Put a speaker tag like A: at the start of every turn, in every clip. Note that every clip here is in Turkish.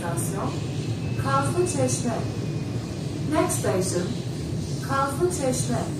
A: istasyon Kazlı Çeşme. Next station Kazlı Çeşme.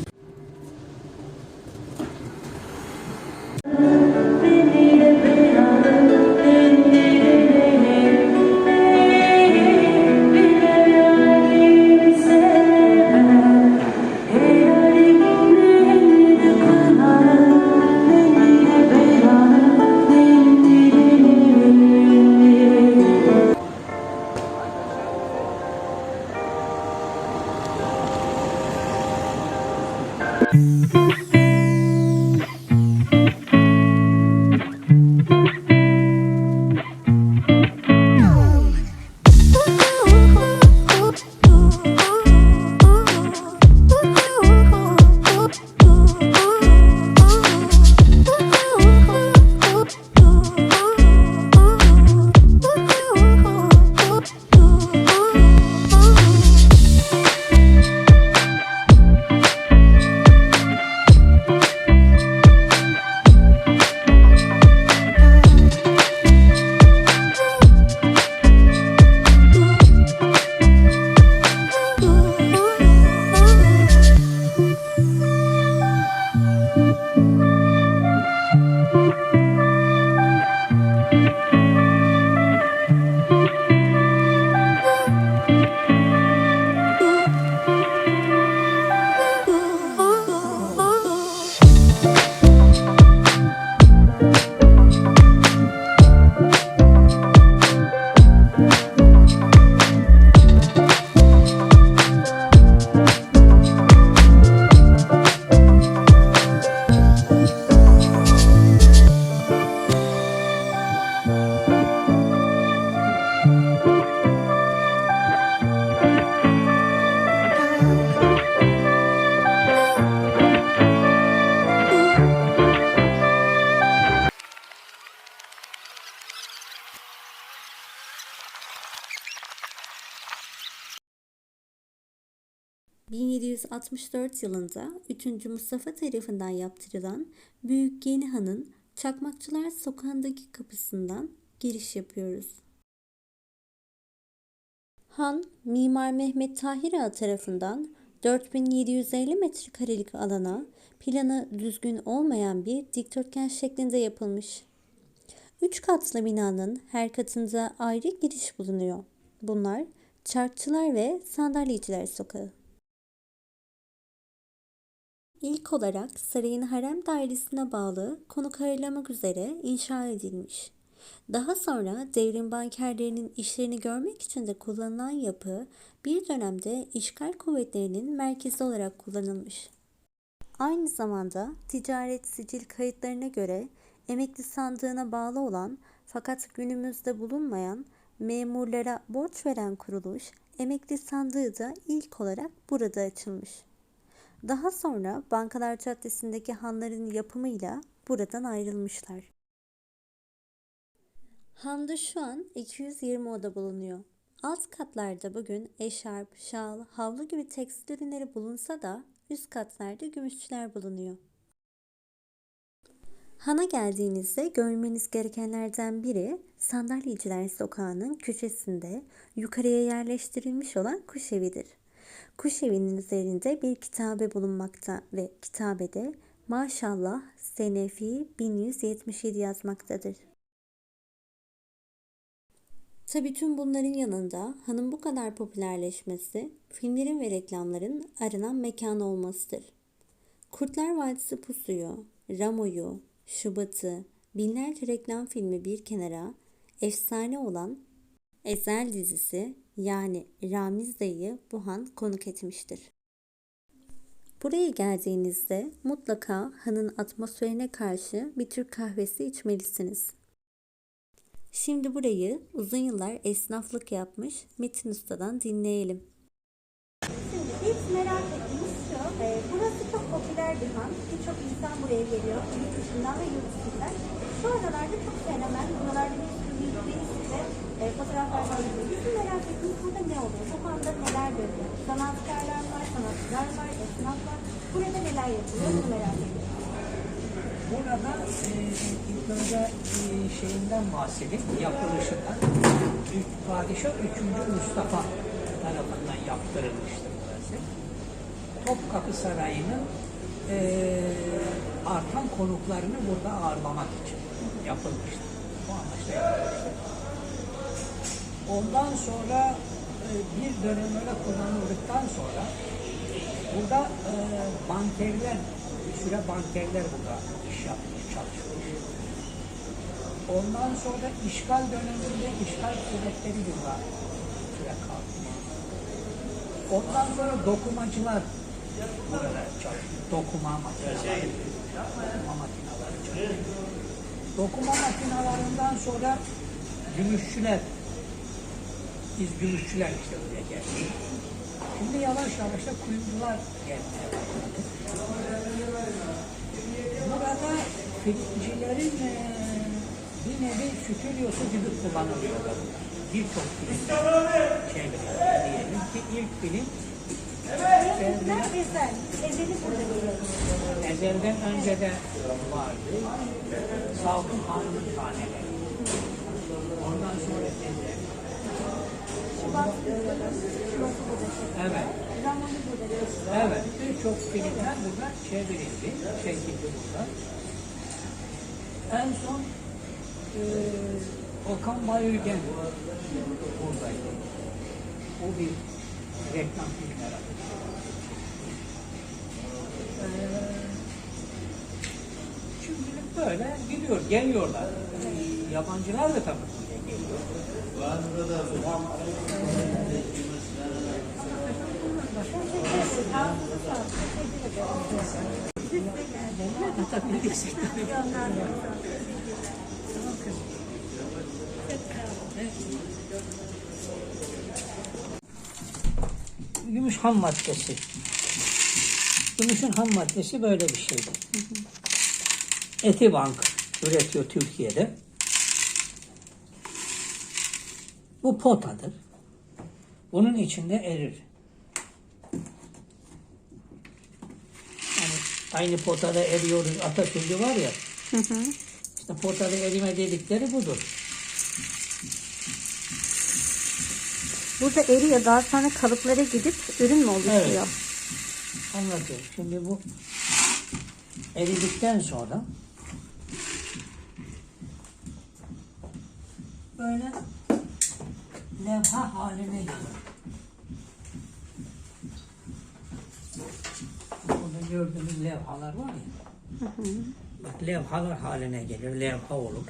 B: ...1764 yılında 3. Mustafa tarafından yaptırılan Büyük Yeni Han'ın Çakmakçılar Sokağı'ndaki kapısından giriş yapıyoruz. Han, Mimar Mehmet Tahir Ağa tarafından 4750 metrekarelik alana planı düzgün olmayan bir dikdörtgen şeklinde yapılmış. Üç katlı binanın her katında ayrı giriş bulunuyor. Bunlar Çarkçılar ve Sandalyeciler Sokağı. İlk olarak sarayın harem dairesine bağlı konuk ağırlamak üzere inşa edilmiş. Daha sonra devrim bankerlerinin işlerini görmek için de kullanılan yapı bir dönemde işgal kuvvetlerinin merkezi olarak kullanılmış. Aynı zamanda ticaret sicil kayıtlarına göre emekli sandığına bağlı olan fakat günümüzde bulunmayan memurlara borç veren kuruluş emekli sandığı da ilk olarak burada açılmış. Daha sonra Bankalar Caddesi'ndeki hanların yapımıyla buradan ayrılmışlar. Handa şu an 220 oda bulunuyor. Alt katlarda bugün eşarp, şal, havlu gibi tekstil ürünleri bulunsa da üst katlarda gümüşçüler bulunuyor. Han'a geldiğinizde görmeniz gerekenlerden biri Sandalyeciler Sokağı'nın köşesinde yukarıya yerleştirilmiş olan kuş evidir. Kuş evinin üzerinde bir kitabe bulunmakta ve kitabede maşallah Senefi 1177 yazmaktadır. Tabii tüm bunların yanında hanın bu kadar popülerleşmesi filmlerin ve reklamların aranan mekanı olmasıdır. Kurtlar Vadisi Pusu'yu, Ramo'yu, Şubat'ı, binlerce reklam filmi bir kenara efsane olan Ezel dizisi yani Ramiz Dayı'yı bu han konuk etmiştir. Buraya geldiğinizde mutlaka hanın atmosferine karşı bir Türk kahvesi içmelisiniz. Şimdi burayı uzun yıllar esnaflık yapmış Metin Usta'dan dinleyelim.
C: Şimdi biz merak ettiğimiz şu, e, burası çok popüler bir han. Birçok insan buraya geliyor, yurt dışından ve yurt dışından. Şu aralarda çok fenomen, buralarda bir e, fotoğraflar var. Bizim merak ettiğimiz burada ne oluyor? Handa neler dönüyor? Sanatkarlar var, sanatçılar var, esnaf var. Burada neler yapılıyor? Bunu merak ediyoruz.
D: Burada e, ilk önce e, şeyinden bahsedeyim, yapılışından. Padişah 3. Mustafa tarafından yaptırılmıştır burası. Topkapı Sarayı'nın e, artan konuklarını burada ağırlamak için yapılmıştır. Bu amaçla yapılmıştır. Ondan sonra e, bir dönem öyle kullanıldıktan sonra burada e, bankerler, bir süre bankerler burada iş yapmış, çalışmış. Ondan sonra işgal döneminde işgal kuvvetleri burada süre kalmış. Ondan sonra dokumacılar burada çalışıyor. Dokuma makineleri, dokuma makineleri çalışıyor. Dokuma makinalarından sonra gümüşçüler biz gümüşçüler işte buraya geldik. Şimdi yavaş yavaş da kuyumcular gelmeye başladı. Burada filmcilerin eee, bir nevi stüdyosu gibi kullanılıyor da burada. Birçok film çevreleri diyelim ki ilk film
C: Bunlar ezel. Ezeli burada görüyoruz.
D: ezelden önce de vardı. Salgın Hanım'ın taneleri. Ondan sonra ezel. Evet. Evet, birçok filmler burada çevrildi, çekildi burada. En son e, Okan Bayülgen buradaydı. O bir reklam filmi herhalde. E, şimdilik böyle gidiyor, geliyorlar. Yabancılar da tabii Gümüş ham maddesi. Gümüşün ham maddesi böyle bir şeydi. Etibank üretiyor Türkiye'de. Bu potadır. Bunun içinde erir. Yani aynı potada eriyoruz Atatürk'ü var ya. İşte potada erime dedikleri budur.
B: Burada eriyor. Daha sonra kalıplara gidip ürün mü oluşuyor?
D: Evet. Anlatıyorum. Şimdi bu eridikten sonra böyle levha haline gelir. Burada gördüğünüz levhalar var ya. Bak levhalar haline gelir, levha olur.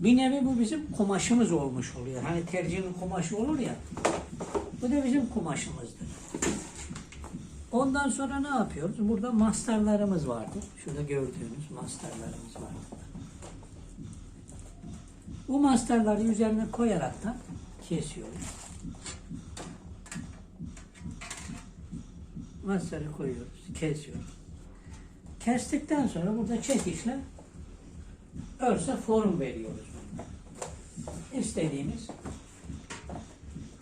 D: Bir nevi bu bizim kumaşımız olmuş oluyor. Hani tercihinin kumaşı olur ya. Bu da bizim kumaşımızdır. Ondan sonra ne yapıyoruz? Burada mastarlarımız vardı. Şurada gördüğünüz mastarlarımız var. Bu mastarları üzerine koyarak da kesiyoruz. Mastarı koyuyoruz, kesiyoruz. Kestikten sonra burada çekişle örse form veriyoruz. İstediğimiz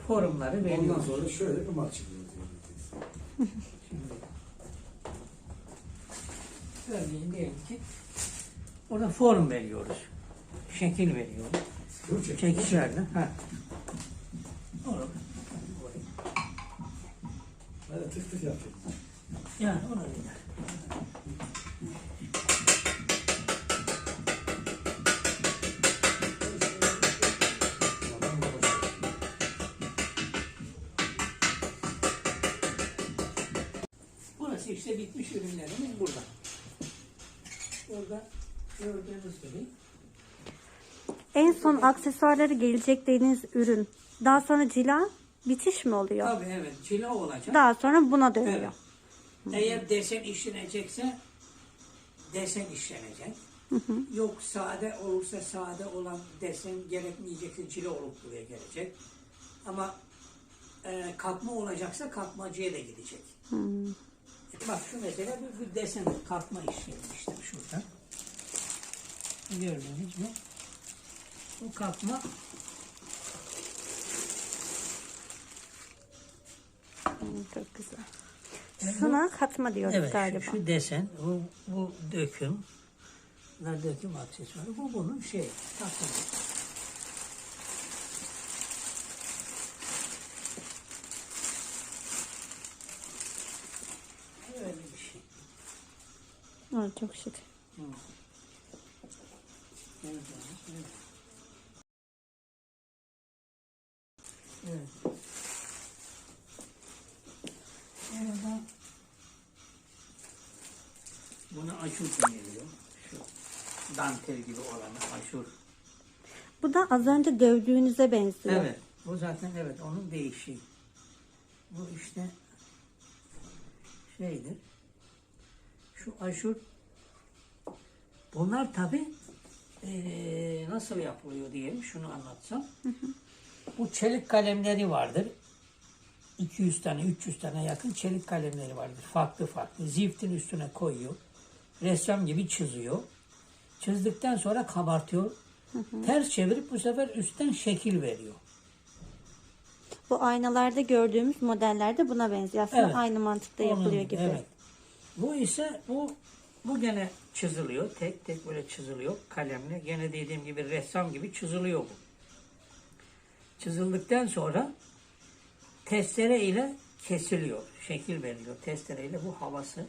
D: formları veriyoruz.
E: Ondan sonra şöyle bir maç.
D: Şimdi örneğin diyelim ki orada form veriyoruz. Şekil veriyoruz. Çekişlerle. Ha.
E: Tık tık yapayım.
D: Yani.
E: Tamam, baba.
D: Burası işte bitmiş ürünlerimiz burada. Burada gördüğünüz gibi
B: En son aksesuarları gelecek dediğiniz ürün. Daha sonra cila bitiş mi oluyor?
D: tabii evet cila olacak.
B: Daha sonra buna dönüyor.
D: Evet. Eğer desen işlenecekse desen işlenecek. Yok sade olursa sade olan desen gerekmeyecekse çile olup buraya gelecek. Ama e, katma olacaksa katmacıya da gidecek. E, Bak şu mesela bir, bir desen katma işlemi işte şurada. Gördünüz mü? Bu katma
B: Hmm, Çok güzel. Şuna katma diyoruz
D: Evet,
B: galiba.
D: Şu, şu desen, bu, bu döküm, Bunlar döküm aksesuarı. Bu bunun şey takımı. Öyle bir şey.
B: Evet, çok şık.
D: Evet. evet. Evet. Orada buna aşur deniliyor. Şu dantel gibi aşur.
B: Bu da az önce dövdüğünüze benziyor.
D: Evet. Bu zaten evet onun değişiği. Bu işte şeydir. Şu aşur bunlar tabi nasıl yapılıyor diyelim şunu anlatsam. Bu çelik kalemleri vardır. 200 tane 300 tane yakın çelik kalemleri vardır. Farklı farklı. Ziftin üstüne koyuyor. Ressam gibi çiziyor. Çizdikten sonra kabartıyor. Ters çevirip bu sefer üstten şekil veriyor.
B: Bu aynalarda gördüğümüz modeller de buna benziyor. Aslında
D: Evet.
B: aynı mantıkta
D: Onun-
B: yapılıyor gibi.
D: Evet. Bu ise bu bu gene çiziliyor. Tek tek böyle çiziliyor kalemle. Gene dediğim gibi ressam gibi çiziliyor bu. Çizildikten sonra testere ile kesiliyor. Şekil veriliyor. Testere ile bu havası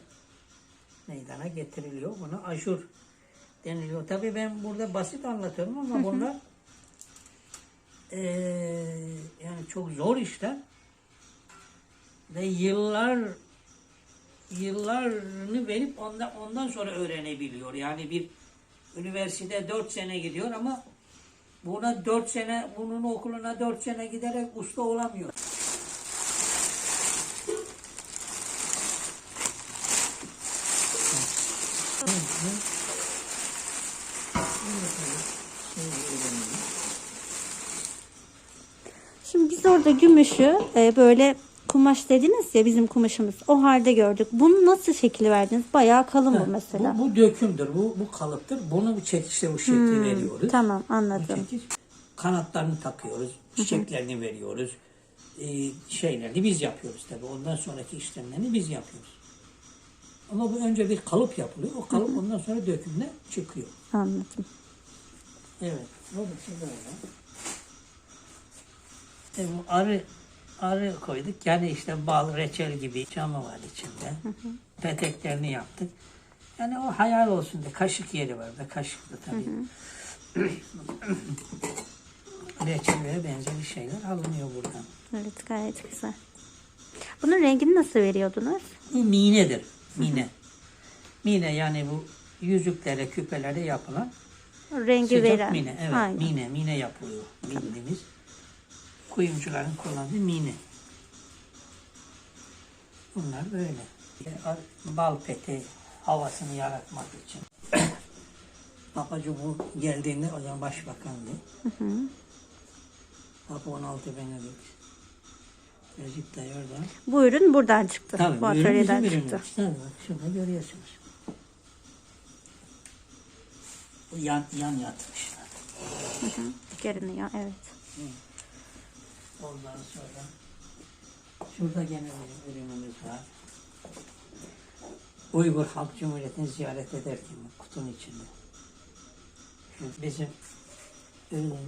D: meydana getiriliyor. Buna ajur deniliyor. Tabii ben burada basit anlatıyorum ama bunlar eee, yani çok zor işler ve yıllar yıllarını verip ondan ondan sonra öğrenebiliyor. Yani bir üniversite dört sene gidiyor ama buna dört sene bunun okuluna dört sene giderek usta olamıyor.
B: Şimdi biz orada gümüşü e, böyle kumaş dediniz ya bizim kumaşımız. O halde gördük. Bunu nasıl şekil verdiniz? Bayağı kalın bu mesela.
D: Bu, bu dökümdür, bu, bu kalıptır. Bunu bir çekişle bu şekli veriyoruz.
B: Tamam
D: Bu
B: anladım.
D: çekiş. Kanatlarını takıyoruz, çiçeklerini veriyoruz. Ee, şeylerini biz yapıyoruz tabii. Ondan sonraki işlemlerini biz yapıyoruz. Ama bu önce bir kalıp yapılıyor. O kalıp ondan sonra dökümle çıkıyor.
B: Anladım.
D: Evet. Burası böyle. E bu arı arı koyduk. Yani işte bal, reçel gibi camı var içinde. Peteklerini yaptık. Yani o hayal olsun diye. Kaşık yeri var da kaşıklı tabii. Reçellere benzeri şeyler alınıyor buradan.
B: Evet gayet güzel. Bunun rengini nasıl veriyordunuz?
D: Bu minedir. Mine. Mine yani bu yüzüklere, küpelere yapılan
B: Rengi
D: Sıcak
B: veren.
D: mine, evet.
B: Aynen.
D: Mine, mine yapılıyor bildiğimiz. Kuyumcuların kullandığı mine. Bunlar böyle. Bal peteği havasını yaratmak için. Papa Cumhur geldiğinde o zaman başbakandı. Papa 16 Benedikt. Recep Tayyip Erdoğan.
B: Bu ürün buradan çıktı.
D: Tabii
B: bu
D: bu
B: atölyeden çıktı.
D: Tabii bak şurada görüyorsunuz. Bu yan, yan yatmışlar.
B: Görünüyor evet.
D: Ondan sonra şurada gene bir ürünümüz var. Uygur Halk Cumhuriyeti'ni ziyaret ederken kutunun içinde. Bizim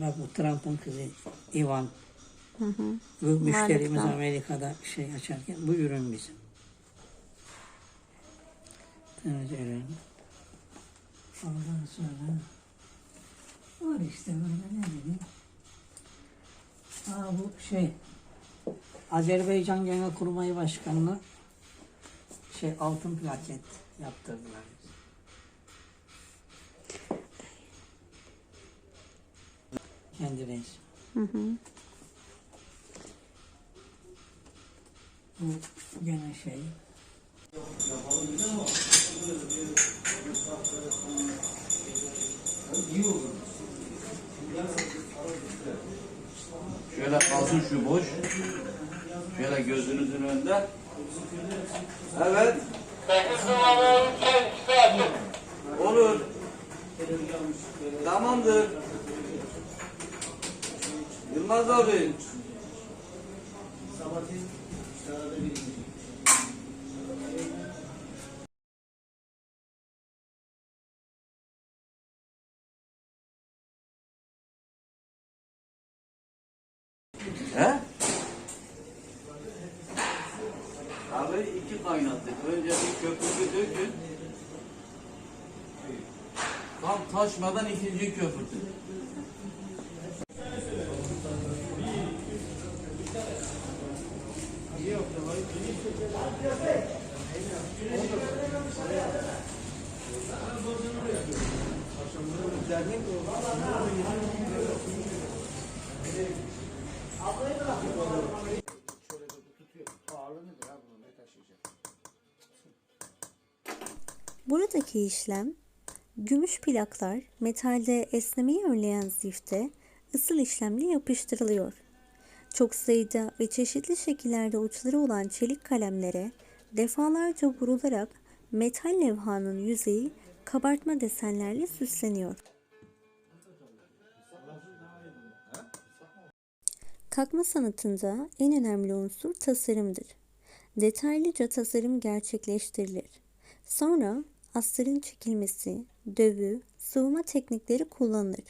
D: bak bu Trump'ın kızı Ivan. Bu müşterimiz
B: Trump.
D: Amerika'da şey açarken bu ürün bizim. Evet ürün. Ondan sonra var işte böyle ne bileyim. Aa, bu şey Azerbaycan Genelkurmay Başkanı'na şey altın plaket yaptırdılar. Kendi reis. Bu gene şey.
F: Şöyle kalsın şu boş. Şöyle gözünüzün önünde. Evet. Olur. Tamamdır. Yılmaz abi. He? Tam taşmadan ikinci köpürtün.
B: Buradaki işlem gümüş plaklar metalde esnemeyi önleyen zifte ısıl işlemle yapıştırılıyor. Çok sayıda ve çeşitli şekillerde uçları olan çelik kalemlere defalarca vurularak metal levhanın yüzeyi kabartma desenlerle süsleniyor. Kakma sanatında en önemli unsur tasarımdır. Detaylıca tasarım gerçekleştirilir. Sonra astarın çekilmesi, dövü, sıvama teknikleri kullanılır.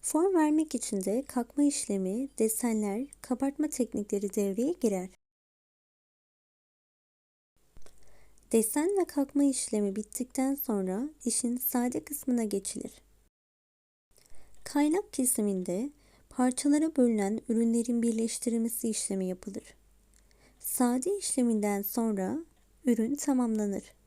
B: Form vermek için de kakma işlemi, desenler, kabartma teknikleri devreye girer. Desen ve kakma işlemi bittikten sonra işin sade kısmına geçilir. Kaynak kesiminde parçalara bölünen ürünlerin birleştirilmesi işlemi yapılır. Sade işleminden sonra ürün tamamlanır.